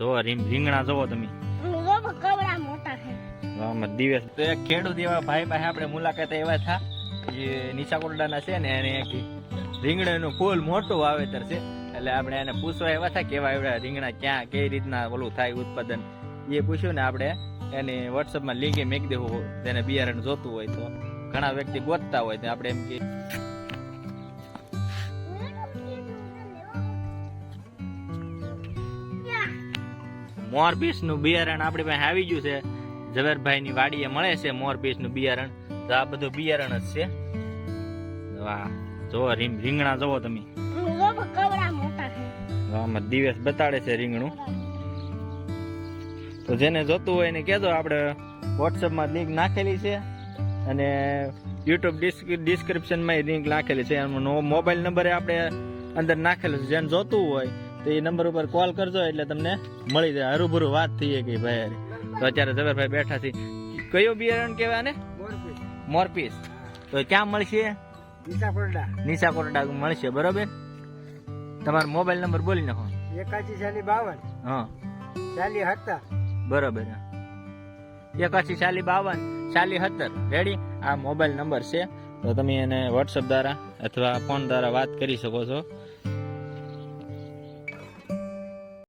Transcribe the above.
રીમ રીંગણા જોવો તમે. દિવસ. તો એક ખેડૂત એવા ભાઈ પાસે આપણે મુલાકાત એવા થા જે નીચા કોરડાના છે ને એને રીંગણાનું ફૂલ મોટું વાવેતર છે. એટલે આપણે એને પૂછવા એવા થાય કેવા એવડા રીંગણા ક્યાં કઈ રીતના ઓલું થાય ઉત્પાદન. એ પૂછ્યું ને આપણે એની વોટ્સઅપમાં લિંકે મેક દેવું તેને બિયારણ જોતું હોય તો. ઘણા વ્યક્તિ ગોતતા હોય તો આપણે એમ કે મોરપીસનું બિયારણ આપણી પાસે આવી ગયું છે. ઝવેરભાઈ ની વાડીએ મળે છે મોરપીસનું બિયારણ. તો આ બધું બિયારણ જ છે. વાહ, જો રીંગણા જોવો તમે. દિવસ બતાડે છે રીંગણું. તો જેને જોતું હોય એને કહેજો, આપણે વોટ્સઅપમાં લિંક નાખેલી છે અને યુટ્યુબ ડિસ્ક્રિપ્શનમાં લિંક નાખેલી છે. એનો મોબાઈલ નંબર આપણે અંદર નાખેલો છે. જેને જોતું હોય તો એ નંબર ઉપર કોલ કરજો એટલે તમને મળી જાય. હરુભરું વાત થઈ કે ભાઈ તો અત્યારે જબરભાઈ બેઠા છે. કયો બિયારણ કહેવાય ને મોરપીસ તો ક્યાં મળશે? નિશા કોરડા મળશે બરોબર? તમારો મોબાઈલ નંબર બોલી નાખો. એકાશી ચાલી બાવન. હા. ચાલી હતા બરોબર એકાશી ચાલી બાવન ચાલી સત્તર. રેડી આ મોબાઈલ નંબર છે. તો તમે એને વોટ્સઅપ દ્વારા અથવા ફોન દ્વારા વાત કરી શકો છો.